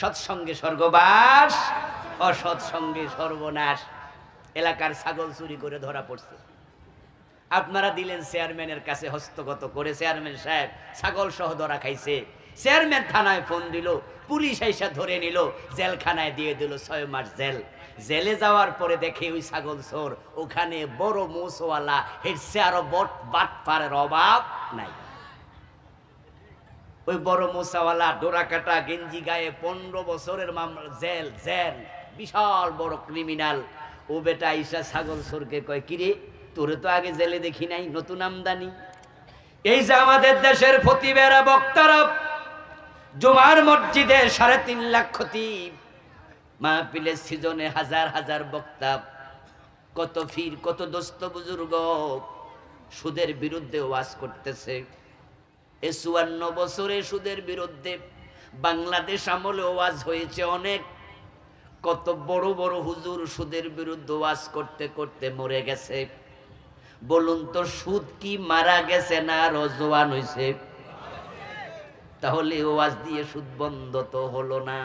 সৎসঙ্গে স্বর্গবাস, অসৎসঙ্গে সর্বনাশ। এলাকার ছাগল চুরি করে ধরা পড়ছে। আপনারা দিলেন চেয়ারম্যানের কাছে হস্তগত করে চেয়ারম্যান সাহেব ছাগল সহ ধরা খাইছে। চেয়ারম্যান থানায় ফোন দিল, পুলিশ এসে ধরে নিল, জেলখানায় দিয়ে দিল ছয় মাস জেল। জেলে যাওয়ার পরে দেখে ওই ছাগল চোর, ওখানে বড় মোসওয়ালা হেডছে আরও বট বাট পারের অভাব নাই। ওই বড় মোসাওয়ালা ডোরা কাটা গেঞ্জি গায়ে পনেরো বছরের মামলা জেল জেল, বিশাল বড় ক্রিমিনাল ও বেটা ঈশা ছাগল সরকে কয়, কিরে, তোরে তো আগে জেলে দেখি নাই, নতুন আমদানি? এই যে আমাদের দেশের ফতিবেরা বক্তারা, জুমার মসজিদে সাড়ে তিন লাখ ক্ষতি মাহপিলের সিজনে হাজার হাজার বক্তা। কত ফির, কত দোস্ত বুজুর্গ। সুদের বিরুদ্ধে ওয়াজ করতেছে। এ চুয়ান্ন বছরে সুদের বিরুদ্ধে বাংলাদেশ আমলে ওয়াজ হয়েছে অনেক। কত বড় বড় হুজুর সুদের বিরুদ্ধে ওয়াজ করতে করতে মরে গেছে। বলুন তো, সুদ কি মারা গেছে না রজওয়ান হয়েছে তাহলে ওয়াজ দিয়ে সুদ বন্ধ তো হলো না।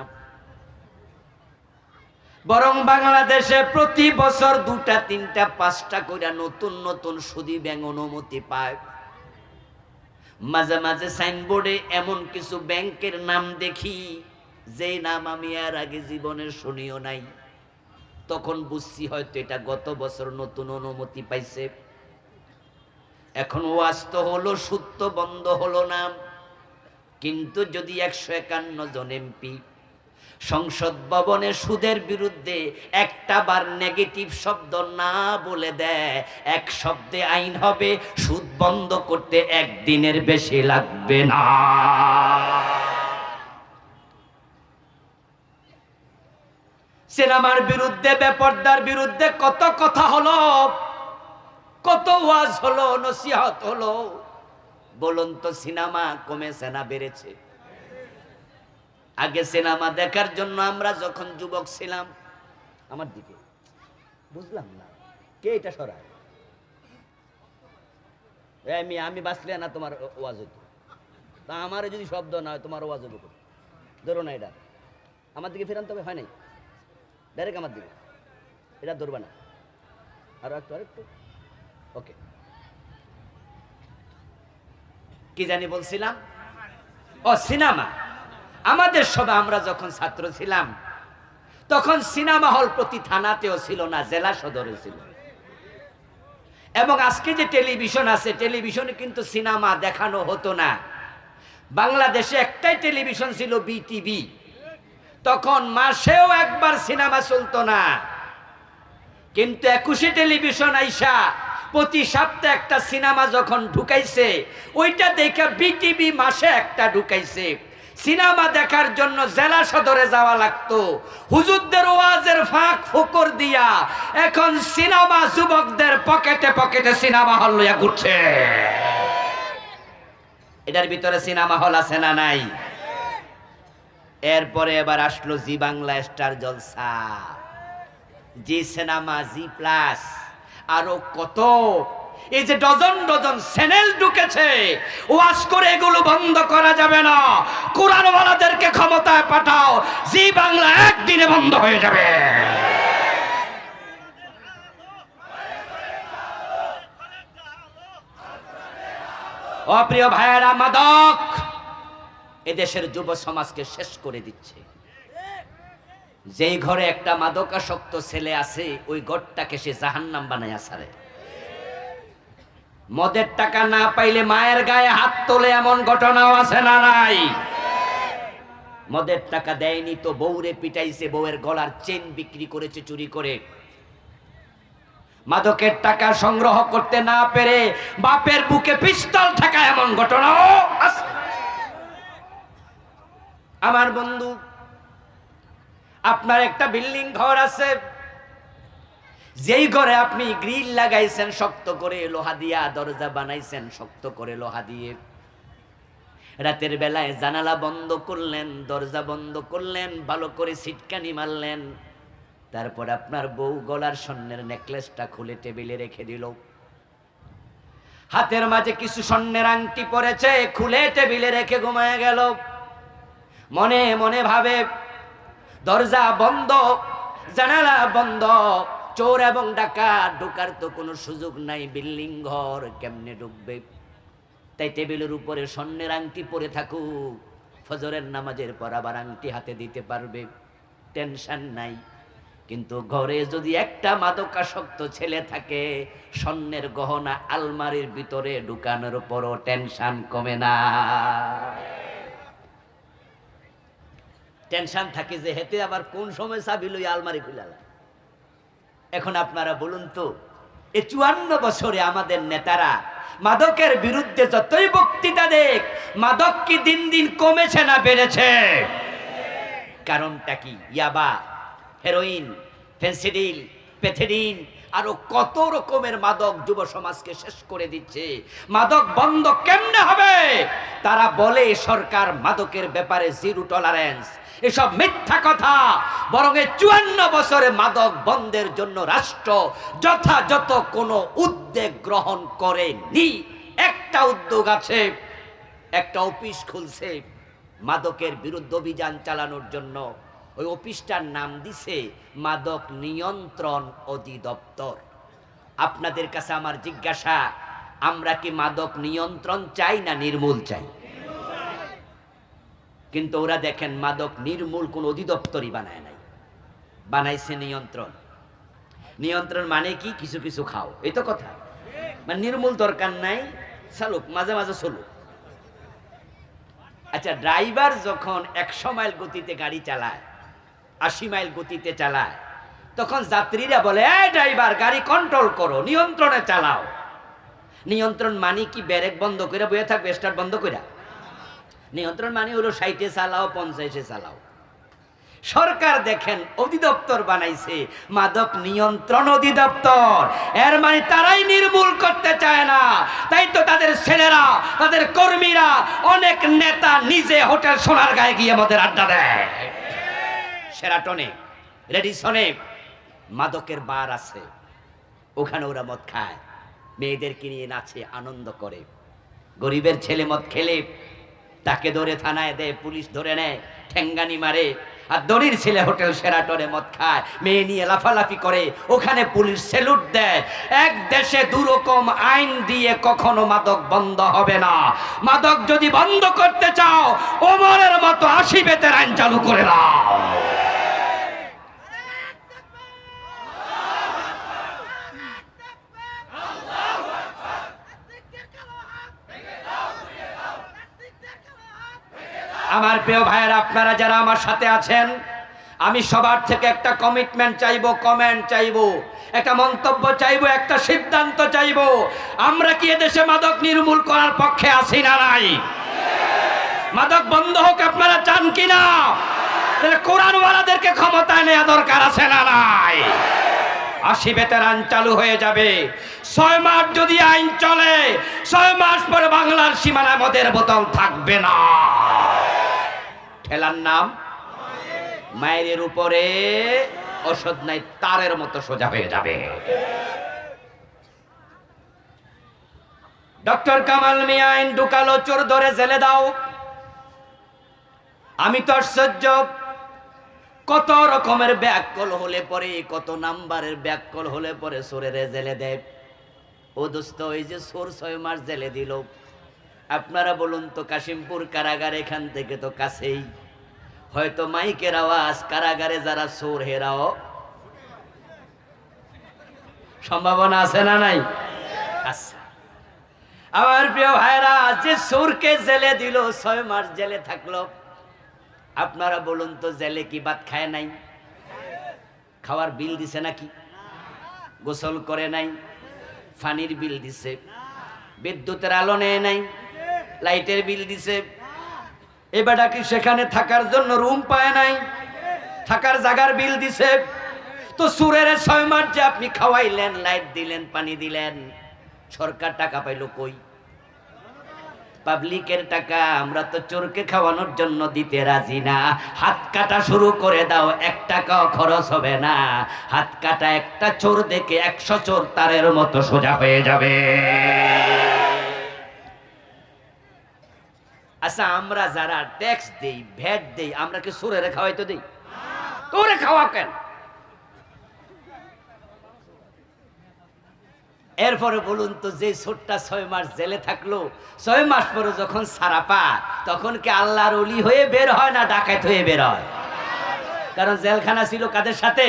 বরং বাংলাদেশে প্রতি বছর দুটা, তিনটা, পাঁচটা করে নতুন নতুন সুদী ব্যাংক অনুমতি পায়। মাঝে মাঝে সাইনবোর্ডে এমন কিছু ব্যাংকের নাম দেখি যে নাম আমি আর আগে জীবনে শুনিও নাই। তখন বুঝছি হয়তো এটা গত বছর নতুন অনুমতি পাইছে। এখন ওয়াস্ত হলো সুত্ত বন্ধ হলো নাম কিন্তু যদি একশো একান্ন জন এমপি সংসদ ভবনে সুদের বিরুদ্ধে একটা বার নেগেটিভ শব্দ না বলে দেয়। এক শব্দে আইন হবে, সুদ বন্ধ করতে একদিনের বেশি লাগবে না। সিনেমার বিরুদ্ধে, বেপর্দার বিরুদ্ধে কত কথা হলো, কত ওয়াজ হলো, নসিহত হলো, বলুন তো সিনেমা কমেছে না বেড়েছে? আগে সিনেমা দেখার জন্য আমরা যখন যুবক ছিলাম, আমার দিকে, বুঝলাম না, কে এটা সরায়? আমি আমি বাঁচলে না তোমার ওয়াজ তা আমার যদি শব্দ না হয়, তোমার ওয়াজ হইব ধরো না এটা। আমার দিকে ফেরান তবে হয় নাই? ডাইরেক্ট আমার দিকে। এটা ধরবা না। আরও একটু আরেকটু ওকে কি জানি বলছিলাম? ও, সিনেমা। আমাদের সবাই আমরা যখন ছাত্র ছিলাম, তখন সিনেমা হল প্রতি থানাতেও ছিল না, জেলা সদরে ছিল। এবং আজকে যে টেলিভিশন আছে, টেলিভিশনে কিন্তু সিনেমা দেখানো হতো না। বাংলাদেশে একটাই টেলিভিশন ছিল বিটিভি। তখন মাসেও একবার সিনেমা চলতো না। কিন্তু একুশে টেলিভিশন আইসা, প্রতি সপ্তাহে একটা সিনেমা যখন ঢুকাইছে, ওইটা দেখে বিটিভি মাসে একটা ঢুকাইছে। সিনেমা দেখার জন্য জেলা সদরে যাওয়া লাগতো। হুজুরদের ওয়াজের ফাঁক ফুকর দিয়া এখন সিনেমা যুবকদের পকেটে পকেটে সিনেমা হল লইয়া ঘুরছে। এটার ভিতরে সিনেমা হল আছে না নাই? এরপরে এবার আসলো Zee Bangla Star Jalsha. Zee Cinema, Zee Plus. আরও কত এই যে ডজন ডজন চ্যানেল ঢুকেছে, ওয়াজ করে এগুলো বন্ধ করা যাবে না। কোরআনওয়ালাদেরকে ক্ষমতায় পাঠাও, জি বাংলা একদিনে বন্ধ হয়ে যাবে। অপ্রিয় ভাইয়েরা, মাদক এদেশের যুব সমাজকে শেষ করে দিচ্ছে। যেই ঘরে একটা মাদকাসক্ত ছেলে আছে, ওই ঘরটাকে সে জাহান্নাম বানায় সারে মদের টাকা না পাইলে মায়ের গায়ে হাত তোলে এমন ঘটনাও আছে না নাই? মদের টাকা দেয়নি তো বউরে পিটাইছে, বউয়ের গলার চেন বিক্রি করেছে, চুরি করে। মাদকের টাকা সংগ্রহ করতে না পেরে বাপের বুকে পিস্তল থাকা এমন ঘটনাও আছে। আমার বন্ধু, আপনার একটা বিল্ডিং ঘর আছে যেই ঘরে আপনি গ্রিল লাগাইছেন, শক্ত করে লোহা দিয়া, দরজা বানাইছেন, শক্ত করে লোহা দিয়ে। রাতের বেলায় জানালা বন্ধ করলেন, দরজা বন্ধ করলেন, ভালো করে সিটকানি মারলেন। তারপর আপনার বউ গলার স্বর্ণের নেকলেসটা খুলে টেবিলে রেখে দিল। হাতের মাঝে কিছু স্বর্ণের আংটি পড়েছে খুলে টেবিলে রেখে ঘুমায় গেল। মনে মনে ভাবে, দরজা বন্ধ, জানালা বন্ধ চোর এবং ডাকাত, ঢোকার তো কোনো সুযোগ নাই, বিল্ডিং ঘর কেমনে ঢুকবে? তাই টেবিলের উপরে স্বর্ণের আংটি পরে থাকুক, ফজরের নামাজের পর আবার আংটি হাতে দিতে পারবে, টেনশন নাই। কিন্তু ঘরে যদি একটা মাদকাসক্ত ছেলে থাকে, স্বর্ণের গহনা আলমারির ভিতরে ঢুকানোর পরও টেনশন কমে না। টেনশন থাকে যে হেতে আবার কোন সময় চাবি লই আলমারি খুলালা এখন আপনারা বলুন তো, এ চুয়ান্ন বছরে আমাদের নেতারা মাদকের বিরুদ্ধে যতই বক্তৃতা দেখ, মাদক কি দিন দিন কমেছে না বেড়েছে? কারণটা কি? ইয়াবা, হেরোইন, ফেন্সিডিল, পেথেডিন, আরও কত রকমের মাদক যুব সমাজকে শেষ করে দিচ্ছে। মাদক বন্ধ কেমনে হবে? তারা বলে, সরকার মাদকের ব্যাপারে জিরো টলারেন্স এসব মিথ্যা কথা। বরং এই চুয়ান্ন বছরে মাদক বন্ধের জন্য রাষ্ট্র যথাযথ কোনো উদ্যোগ গ্রহণ করেনি। একটা উদ্যোগ আছে, একটা অফিস খুলছে, মাদকের বিরুদ্ধে অভিযান চালানোর জন্য। ওই অফিসটার নাম দিছে মাদক নিয়ন্ত্রণ অধিদপ্তর। আপনাদের কাছে আমার জিজ্ঞাসা, আমরা কি মাদক নিয়ন্ত্রণ চাই না নির্মূল চাই? কিন্তু ওরা দেখেন মাদক নির্মূল কোন অধিদপ্তরই বানায় নাই। বানাইছে নিয়ন্ত্রণ। নিয়ন্ত্রণ মানে কি? কিছু কিছু খাও। এই তো কথা। মানে নির্মূল দরকার নাই, চালুক, মাঝে মাঝে চলুক। আচ্ছা ড্রাইভার যখন একশো মাইল গতিতে গাড়ি চালায়, আশি মাইল গতিতে চালায়, তখন যাত্রীরা বলে, এই ড্রাইভার, গাড়ি কন্ট্রোল করো, নিয়ন্ত্রণে চালাও। নিয়ন্ত্রণ মানে কি? ব্যারেক বন্ধ করে বয়ে থাকবে, স্টার্ট বন্ধ করে নিয়ন্ত্রণ মানে হলো সাইটে চালাও পঞ্চায়েতে চালাও। সরকার দেখেন, অধিদপ্তর বানাইছে, মাদক নিয়ন্ত্রণ অধিদপ্তর। এর মানে তারাই নির্মূল করতে চায় না। তাই তো তাদের ছেলেরা, তাদের কর্মীরা অনেক নেতা নিজে হোটেল সোনার গায়ে গিয়ে আমাদের আড্ডা দেয়। সেরাটনে, রেডিসনে মাদকের বার আছে। ওখানে ওরা মদ খায়। মেয়েদেরকে নিয়ে নাচে, আনন্দ করে। গরিবের ছেলে মদ খেলে। তাকে ধরে থানায় দেয় পুলিশ ধরে নেয়, ঠেঙ্গানি মারে। আর দড়ির ছেলে হোটেল সেরাটনে মদ খায়, মেয়ে নিয়ে লাফালাফি করে, ওখানে পুলিশ সেলুট দেয়। এক দেশে দুরকম আইন দিয়ে কখনো মাদক বন্ধ হবে না। মাদক যদি বন্ধ করতে চাও, ওমরের মতো আশি বেতের আইন চালু করে দাও। আমার প্রিয় ভাইয়ের, আপনারা যারা আমার সাথে আছেন, আমি সবার থেকে একটা কমিটমেন্ট চাইব কমেন্ট চাইব, একটা মন্তব্য চাইব, একটা সিদ্ধান্ত চাইব, আমরা কি এদেশে মাদক নির্মূল করার পক্ষে আছি না নাই? মাদক বন্ধ হোক, আপনারা চান কি না তাহলে কোরআনওয়ালাদেরকে ক্ষমতায় নেওয়া দরকার আছে না নাই? আশি বেতেরান চালু হয়ে যাবে। ছয় মাস যদি আইন চলে, ছয় মাস পরে বাংলার সীমানায় মদের বোতল থাকবে না। ঠেলার নাম? মায়ের উপরে ওষুধ নাই, তারের মতো সোজা হয়ে যাবে। ডক্টর কামাল মিয়া, আইন ঢুকালো, চোর ধরে জেলে দাও। আমি তো আশ্চর্য, কত রকমের ব্যাককল হলে পরে, কত নাম্বারের ব্যাককল হলে পরে সোরের জেলে দেয়। ও দোস্ত, ওই যে সোর ছয় মাস জেলে দিল। আপনারা বলুন তো, কাশিমপুর কারাগার এখান থেকে তো কাছেই। হয়তো মাইকের আওয়াজ, কারাগারে যারা সোর হেরাও। সম্ভাবনা আছে না নাই? আচ্ছা। আমার প্রিয় ভাইরা, যে সোরকে জেলে দিল, ছয় মাস জেলে থাকল। আপনারা বলুন তো, জেলে কি ভাত খায় নাই? খাওয়ার বিল দিছে নাকি? গোসল করে নাই? ফানির বিল দিছে? বিদ্যুতের আলো নেয় নাই? লাইটের বিল দিছে? এবারটা কি সেখানে থাকার জন্য রুম পায় নাই। থাকার জায়গার বিল দিছে। তো সুরের ছয় মাস যে আপনি খাওয়াইলেন, লাইট দিলেন, পানি দিলেন, সরকার টাকা পাইলো কই? পাবলিকের টাকা আমরা তো চোরকে খাওয়ানোর জন্য দিতে রাজি না। হাত কাটা শুরু করে দাও, এক টাকাও খরচ হবে না। হাত কাটা একটা চোর দেখে একশো চোর তারের মতো সোজা হয়ে যাবে। আচ্ছা আমরা যারা ট্যাক্স দেই, ভ্যাট দেই, আমরা কি চোরের খাওয়াইতে দেই? তোরে খাওয়া কেন? এরপরে বলুন তো, যে ছোট্টা ছয় মাস জেলে থাকল, ছয় মাস পরে যখন সারা পা তখন কি আল্লাহর অলি হয়ে বের হয় না ডাকাত হয়ে বের হয়? কারণ জেলখানা ছিল কাদের সাথে?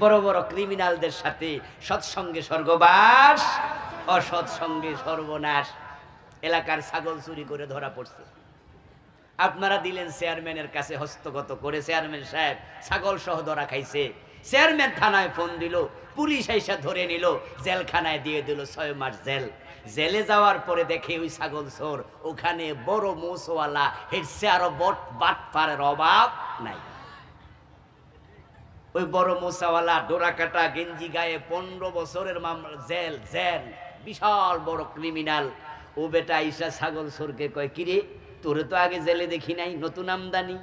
বড় বড় ক্রিমিনালদের সাথে। সৎসঙ্গে স্বর্গবাস, অসৎসঙ্গে সর্বনাশ। এলাকার ছাগল চুরি করে ধরা পড়ছে। আপনারা দিলেন চেয়ারম্যানের কাছে হস্তগত করে চেয়ারম্যান সাহেব ছাগল সহ ধরা খাইছে। চেয়ারম্যান থানায় ফোন দিল, পুলিশ এসে ধরে নিল, জেলখানায় দিয়ে দিল ছয় মাস জেল। জেলে যাওয়ার পরে দেখে ওই ছাগল চোর, ওখানে বড় মৌসওয়ালা হেরছে আরও বট বাট পারের অভাব নাই। ওই বড় মোসাওয়ালা ডোরা কাটা গেঞ্জি গায়ে পনেরো বছরের মামলা, জেল জেল, বিশাল বড় ক্রিমিনাল ও বেটা আইসা ছাগল সরকে কয়, কিরে, তোরে তো আগে জেলে দেখি নাই, নতুন আমদানি।